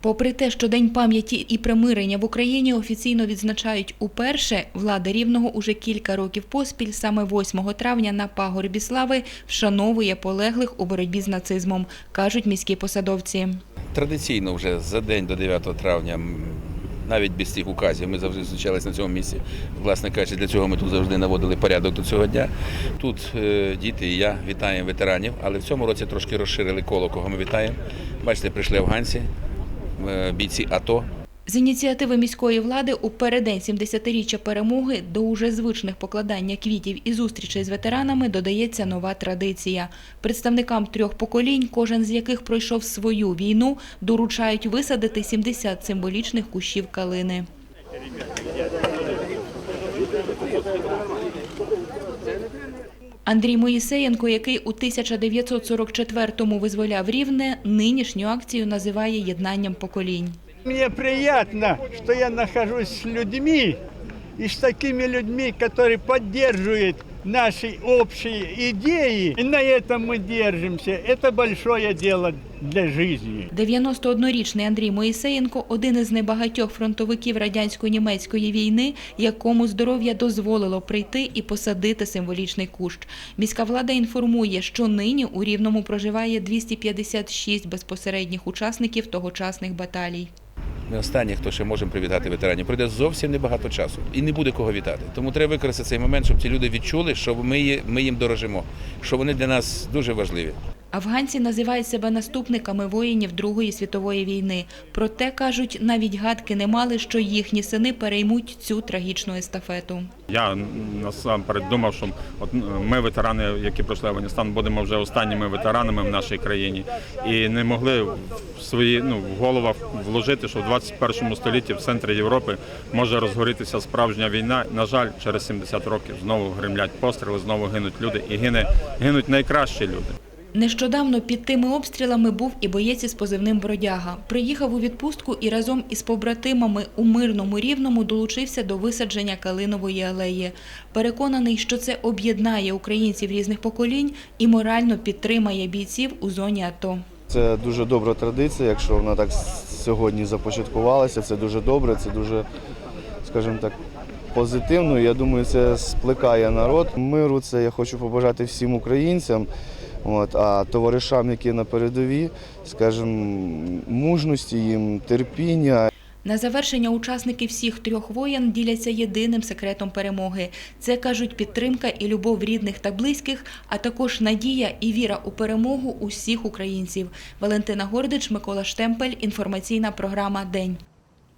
Попри те, що День пам'яті і примирення в Україні офіційно відзначають уперше, влада Рівного уже кілька років поспіль, саме 8 травня на пагорбі слави, вшановує полеглих у боротьбі з нацизмом, кажуть міські посадовці. Традиційно вже за день до 9 травня, навіть без цих указів, ми завжди зустрічалися на цьому місці. Власне кажучи, для цього ми тут завжди наводили порядок до цього дня. Тут е, діти і я вітаємо ветеранів, але в цьому році трошки розширили коло, кого ми вітаємо. Бачите, прийшли афганці, бійці АТО. З ініціативи міської влади у переддень 70-річчя перемоги до уже звичних покладання квітів і зустрічей з ветеранами додається нова традиція. Представникам трьох поколінь, кожен з яких пройшов свою війну, доручають висадити 70 символічних кущів калини. Андрій Моїсеєнко, який у 1944-му визволяв Рівне, нинішню акцію називає єднанням поколінь. Мені приємно, що я нахожусь з людьми і з такими людьми, які поддерживают наши общие идеи. И на этом мы держимся. Это большое дело для жизни. 91-річний Андрій Моїсеєнко – один із небагатьох фронтовиків радянсько-німецької війни, якому здоров'я дозволило прийти і посадити символічний кущ. Міська влада інформує, що нині у Рівному проживає 256 безпосередніх учасників тогочасних баталій. Ми останні, хто ще можемо привітати ветеранів. Пройде зовсім небагато часу і не буде кого вітати. Тому треба використати цей момент, щоб ці люди відчули, що ми, ми їм дорожимо, що вони для нас дуже важливі. Афганці називають себе наступниками воїнів Другої світової війни. Проте, кажуть, навіть гадки не мали, що їхні сини переймуть цю трагічну естафету. Я насамперед думав, що от ми, ветерани, які пройшли Афганістан, будемо вже останніми ветеранами в нашій країні, і не могли в свої ну в головах вложити, що в 21 столітті в центрі Європи може розгорітися справжня війна. На жаль, через 70 років знову гримлять постріли, знову гинуть люди, і гине гинуть найкращі люди. Нещодавно під тими обстрілами був і боєць із позивним Бродяга. Приїхав у відпустку і разом із побратимами у мирному рівному долучився до висадження Калинової алеї. Переконаний, що це об'єднає українців різних поколінь і морально підтримає бійців у зоні АТО. Це дуже добра традиція, якщо вона так сьогодні започаткувалася. Це дуже добре, це дуже, скажімо так, позитивно. Я думаю, це спликає народ. Миру це я хочу побажати всім українцям. От, а товаришам, які на передовій, скажімо, мужності їм, терпіння. На завершення учасники всіх трьох воєн діляться єдиним секретом перемоги. Це кажуть підтримка і любов рідних та близьких, а також надія і віра у перемогу усіх українців. Валентина Гордич, Микола Штемпель. Інформаційна програма День.